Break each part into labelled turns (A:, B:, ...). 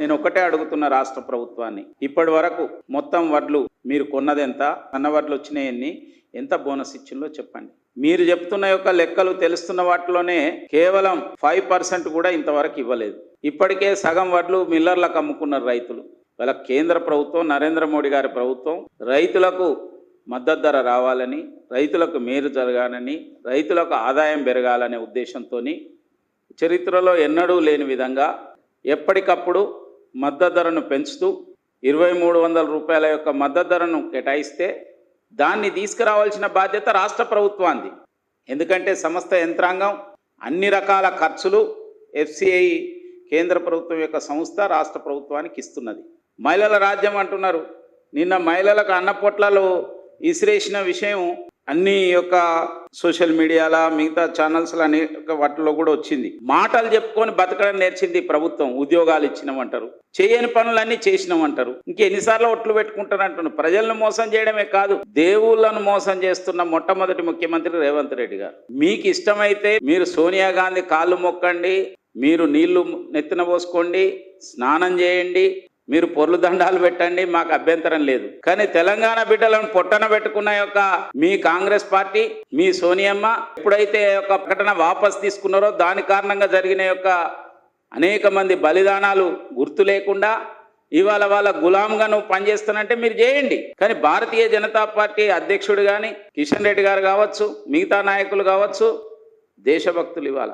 A: నేను ఒకటే అడుగుతున్న రాష్ట్ర ప్రభుత్వాన్ని. ఇప్పటి వరకు మొత్తం వడ్లు మీరు కొన్నదెంత? అన్న వడ్లు వచ్చినాయన్ని ఎంత బోనస్ ఇచ్చిందో చెప్పండి. మీరు చెప్తున్న యొక్క లెక్కలు తెలుస్తున్న వాటిలోనే కేవలం ఫైవ్ పర్సెంట్ కూడా ఇంతవరకు ఇవ్వలేదు. ఇప్పటికే సగం వడ్లు మిల్లర్లకు అమ్ముకున్నారు రైతులు. వాళ్ళ కేంద్ర ప్రభుత్వం నరేంద్ర మోడీ గారి ప్రభుత్వం రైతులకు మద్దతు ధర రావాలని రైతులకు మేలు జరగాలని రైతులకు ఆదాయం పెరగాలనే ఉద్దేశంతో చరిత్రలో ఎన్నడూ లేని విధంగా ఎప్పటికప్పుడు మద్దతు ధరను పెంచుతూ ఇరవై మూడు వందల రూపాయల యొక్క మద్దతు ధరను కేటాయిస్తే దాన్ని తీసుకురావాల్సిన బాధ్యత రాష్ట్ర ప్రభుత్వాన్ని ఎందుకంటే సంస్థ యంత్రాంగం అన్ని రకాల ఖర్చులు ఎఫ్సిఐ కేంద్ర ప్రభుత్వం యొక్క సంస్థ రాష్ట్ర ప్రభుత్వానికి ఇస్తున్నది. మహిళల రాజ్యం అంటున్నారు. నిన్న మహిళలకు అన్నపొట్లలో ఇసిరేసిన విషయం అన్ని యొక్క సోషల్ మీడియాల మిగతా ఛానల్స్ అనేక వాటిలో కూడా వచ్చింది. మాటలు చెప్పుకొని బతకడం నేర్చింది ప్రభుత్వం. ఉద్యోగాలు ఇచ్చినామంటారు చేయని పనులన్నీ చేసినామంటారు ఇంకెన్నిసార్లు ఒట్లు పెట్టుకుంటారంటున్నారు ప్రజలను మోసం చేయడమే కాదు దేవుళ్ళను మోసం చేస్తున్న మొట్టమొదటి ముఖ్యమంత్రి రేవంత్ రెడ్డి గారు. మీకు ఇష్టమైతే మీరు సోనియా గాంధీ కాళ్ళు మొక్కండి మీరు నీళ్ళు నెత్తిన పోసుకోండి స్నానం చేయండి మీరు పొర్లు దండాలు పెట్టండి మాకు అభ్యంతరం లేదు. కానీ తెలంగాణ బిడ్డలను పొట్టన పెట్టుకున్న యొక్క మీ కాంగ్రెస్ పార్టీ మీ సోనియమ్మ ఎప్పుడైతే యొక్క ప్రకటన వాపస్ తీసుకున్నారో దాని కారణంగా జరిగిన యొక్క అనేక మంది బలిదానాలు గుర్తు లేకుండా ఇవాళ వాళ్ళ గులాంగా నువ్వు పనిచేస్తానంటే మీరు చేయండి. కానీ భారతీయ జనతా పార్టీ అధ్యక్షుడు కానీ కిషన్ రెడ్డి గారు కావచ్చు మిగతా నాయకులు కావచ్చు దేశభక్తులు ఇవాళ.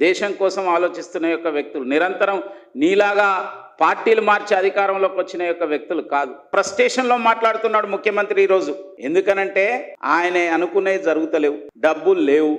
A: దేశం కోసం ఆలోచిస్తున్న యొక్క వ్యక్తులు నిరంతరం నీలాగా పార్టీలు మార్చి అధికారంలోకి వచ్చిన యొక్క వ్యక్తులు కాదు. ఫ్రస్ట్రేషన్లో మాట్లాడుతున్నాడు ముఖ్యమంత్రి ఈరోజు. ఎందుకనంటే ఆయన అనుకునేవి జరుగుతలేవు. డబ్బులు లేవు.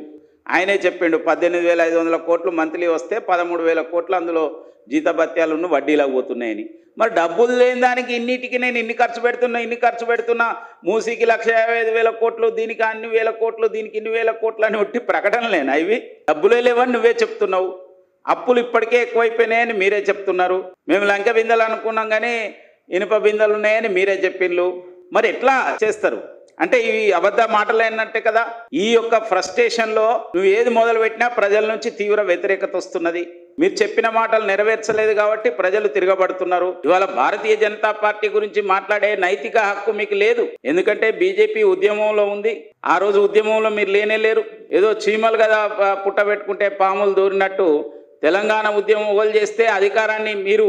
A: ఆయనే చెప్పిండు పద్దెనిమిది వేల ఐదు వందల కోట్లు మంత్లీ వస్తే పదమూడు వేల కోట్లు అందులో జీతభత్యాలు వడ్డీలకు పోతున్నాయని. మరి డబ్బులు లేని దానికి ఇన్నిటికి నేను ఇన్ని ఖర్చు పెడుతున్నా ఇన్ని ఖర్చు పెడుతున్నా మూసీకి లక్ష యాభై ఐదు వేల కోట్లు దీనికి అన్ని వేల కోట్లు దీనికి ఇన్ని వేల కోట్లు అని ఒట్టి ప్రకటనలేనా ఇవి? డబ్బులే లేవని నువ్వే చెప్తున్నావు. అప్పులు ఇప్పటికే ఎక్కువైపోయినాయని మీరే చెప్తున్నారు. మేము లంక బిందెలు అనుకున్నాం కానీ ఇనుప బిందెలు ఉన్నాయని మీరే చెప్పిండ్రు మరి ఎట్లా చేస్తారు? అంటే ఇవి అబద్ధ మాటలు ఏంటంటే కదా? ఈ యొక్క ఫ్రస్ట్రేషన్లో నువ్వు ఏది మొదలు పెట్టినా ప్రజల నుంచి తీవ్ర వ్యతిరేకత వస్తున్నది. మీరు చెప్పిన మాటలు నెరవేర్చలేదు కాబట్టి ప్రజలు తిరగబడుతున్నారు. ఇవాళ భారతీయ జనతా పార్టీ గురించి మాట్లాడే నైతిక హక్కు మీకు లేదు. ఎందుకంటే బీజేపీ ఉద్యమంలో ఉంది. ఆ రోజు ఉద్యమంలో మీరు లేనే లేరు. ఏదో చీమలు కదా పుట్టబెట్టుకుంటే పాములు దూరినట్టు తెలంగాణ ఉద్యమం ఓలు చేస్తే అధికారాన్ని మీరు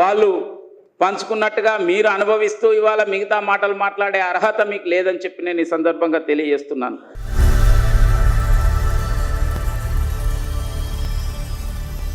A: వాళ్ళు పంచుకున్నట్టుగా మీరు అనుభవిస్తూ ఇవాళ మిగతా మాటలు మాట్లాడే అర్హత మీకు లేదని చెప్పి నేను ఈ సందర్భంగా తెలియజేస్తున్నాను.